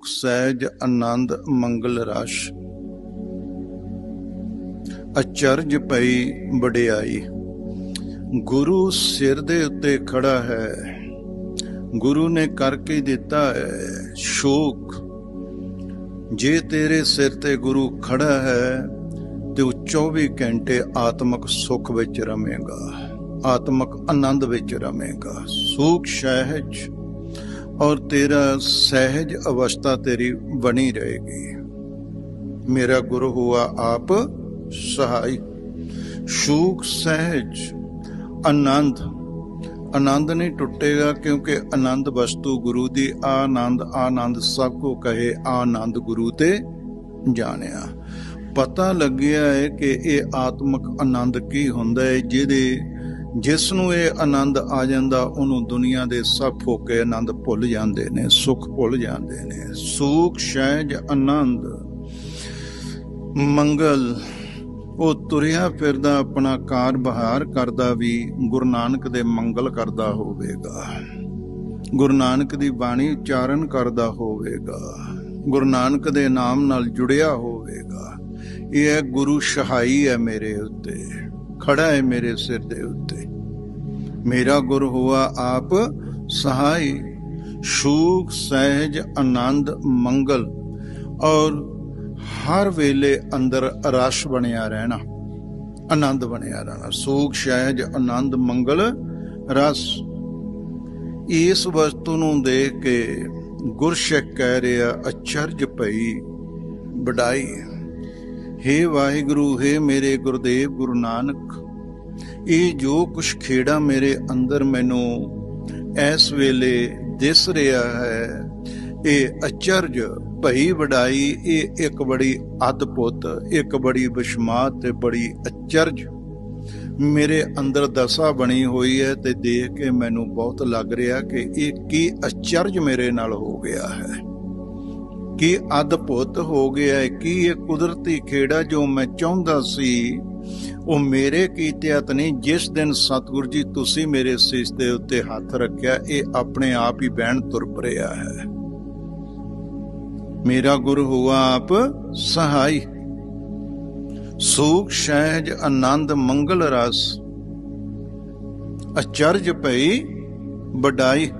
ਸੂਖ ਸਹਿਜ, ਆਨੰਦ, ਮੰਗਲ ਰਸ। ਅਚਰਜ ਪਈ ਵਡਿਆਈ। ਗੁਰੂ ਸਿਰ ਦੇ ਉੱਤੇ ਖੜਾ ਹੈ। ਗੁਰੂ ਨੇ ਕਰਕੇ ਦਿੱਤਾ ਹੈ ਸ਼ੋਕ। ਜੇ ਤੇਰੇ ਸਿਰ ਤੇ ਗੁਰੂ ਖੜਾ ਹੈ, ਤੇ ਉਹ 24 ਘੰਟੇ ਆਤਮਿਕ ਸੁਖ ਵਿੱਚ ਰਵੇਂਗਾ। ਆਤਮਿਕ ਆਨੰਦ ਵਿੱਚ ਰਵੇਂਗਾ। ਸੁਖ, ਸਹਿਜ ਔਰ ਤੇਰਾ ਸਹਿਜ ਅਵਸਥਾ ਤੇਰੀ ਬਣੀ ਰਹੇਗੀ। ਮੇਰਾ ਗੁਰੂ ਹੁਆ ਆਪ ਸਹਾਈ। ਸੁਖ ਸਹਿਜ, ਆਨੰਦ। ਆਨੰਦ ਨਹੀਂ ਟੁੱਟੇਗਾ ਕਿਉਂਕਿ ਆਨੰਦ ਵਸਤੂ ਗੁਰੂ ਦੀ ਆਨੰਦ ਆਨੰਦ ਸਭ ਕੋ ਕਹੇ, ਆਨੰਦ ਗੁਰੂ ਤੇ ਜਾਣਿਆ। ਪਤਾ ਲੱਗਿਆ ਹੈ ਕਿ ਇਹ ਆਤਮਿਕ ਆਨੰਦ ਕੀ ਹੁੰਦਾ ਹੈ, ਜਿਹਦੇ ਜਿਸ ਨੂੰ ਇਹ ਆਨੰਦ ਆ ਜਾਂਦਾ, ਉਹਨੂੰ ਦੁਨੀਆ ਦੇ ਸਭ ਫੋਕੇ ਆਨੰਦ ਭੁੱਲ ਜਾਂਦੇ ਨੇ, ਸੁੱਖ ਭੁੱਲ ਜਾਂਦੇ ਨੇ। ਸੂਖ, ਸਹਿਜ, ਆਨੰਦ, ਮੰਗਲ, ਉਹ ਤੁਰਿਆ ਫਿਰਦਾ, ਆਪਣਾ ਕਾਰ ਬਹਾਰ ਕਰਦਾ ਵੀ ਗੁਰੂ ਨਾਨਕ ਦੇ ਮੰਗਲ ਕਰਦਾ ਹੋਵੇਗਾ। ਗੁਰੂ ਨਾਨਕ ਦੀ ਬਾਣੀ ਉਚਾਰਨ ਕਰਦਾ ਹੋਵੇਗਾ। ਗੁਰੂ ਨਾਨਕ ਦੇ ਨਾਮ ਨਾਲ ਜੁੜਿਆ ਹੋਵੇਗਾ। ਇਹ ਗੁਰੂ ਸਹਾਈ ਹੈ ਮੇਰੇ ਉੱਤੇ। ਖੜਾ ਹੈ ਮੇਰੇ ਸਿਰ ਦੇ ਉੱਤੇ। ਮੇਰਾ ਗੁਰ ਹੋਆ ਆਪ ਸਹਾਈ। ਸ਼ੂਕ, ਸਹਿਜ, ਆਨੰਦ, ਮੰਗਲ ਔਰ ਹਰ ਵੇਲੇ ਅੰਦਰ ਰਸ ਬਣਿਆ ਰਹਿਣਾ, ਆਨੰਦ ਬਣਿਆ ਰਹਿਣਾ। ਸੂਖ ਸਹਿਜ, ਆਨੰਦ, ਮੰਗਲ, ਰਸ। ਇਸ ਵਸਤੂ ਨੂੰ ਦੇਖ ਕੇ ਗੁਰਸ਼ਕ ਕਹਿ ਰਿਹਾ, ਅਚਰਜ ਪਈ ਵਡਾਈ ਹੇ ਵਾਹਿਗੁਰੂ, ਹੇ ਮੇਰੇ ਗੁਰਦੇਵ ਗੁਰੂ ਨਾਨਕ, ਇਹ ਜੋ ਕੁਛ ਖੇੜਾ ਮੇਰੇ ਅੰਦਰ ਮੈਨੂੰ ਇਸ ਵੇਲੇ ਦਿਸ ਰਿਹਾ ਹੈ, ਇਹ ਅਚਰਜ ਭਈ ਵਡਾਈ, ਇਹ ਇੱਕ ਬੜੀ ਅਦਭੁਤ, ਇੱਕ ਬੜੀ ਬਿਸ਼ਮਾਤ ਤੇ ਬੜੀ ਅਚਰਜ ਮੇਰੇ ਅੰਦਰ ਦਸ਼ਾ ਬਣੀ ਹੋਈ ਹੈ ਤੇ ਦੇਖ ਕੇ ਮੈਨੂੰ ਬਹੁਤ ਲੱਗ ਰਿਹਾ ਕਿ ਇਹ ਕੀ ਅਚਰਜ ਮੇਰੇ ਨਾਲ ਹੋ ਗਿਆ ਹੈ। ਕੀ ਅਦਭੁਤ ਹੋ ਗਿਆ ਹੈ ਕੀ ਇਹ ਕੁਦਰਤੀ ਖੇੜਾ ਜੋ ਮੈਂ ਚਾਹੁੰਦਾ ਸੀ? ਉਹ ਮੇਰੇ ਕੀਤਿਆਤ ਨਹੀਂ, ਜਿਸ ਦਿਨ ਸਤਿਗੁਰ ਜੀ ਤੁਸੀਂ ਮੇਰੇ ਸਿਸ਼ ਦੇ ਉੱਤੇ ਹੱਥ ਰੱਖਿਆ, ਇਹ ਆਪਣੇ ਆਪ ਹੀ ਬਹਿਣ ਤੁਰ ਪਰਿਆ ਹੈ। ਮੇਰਾ ਗੁਰ ਹੋਆ ਆਪ ਸਹਾਈ। ਸੂਖ, ਸਹਿਜ, ਆਨੰਦ, ਮੰਗਲ ਰਸ। ਅਚਰਜ ਭਈ, ਵਡਾਈ।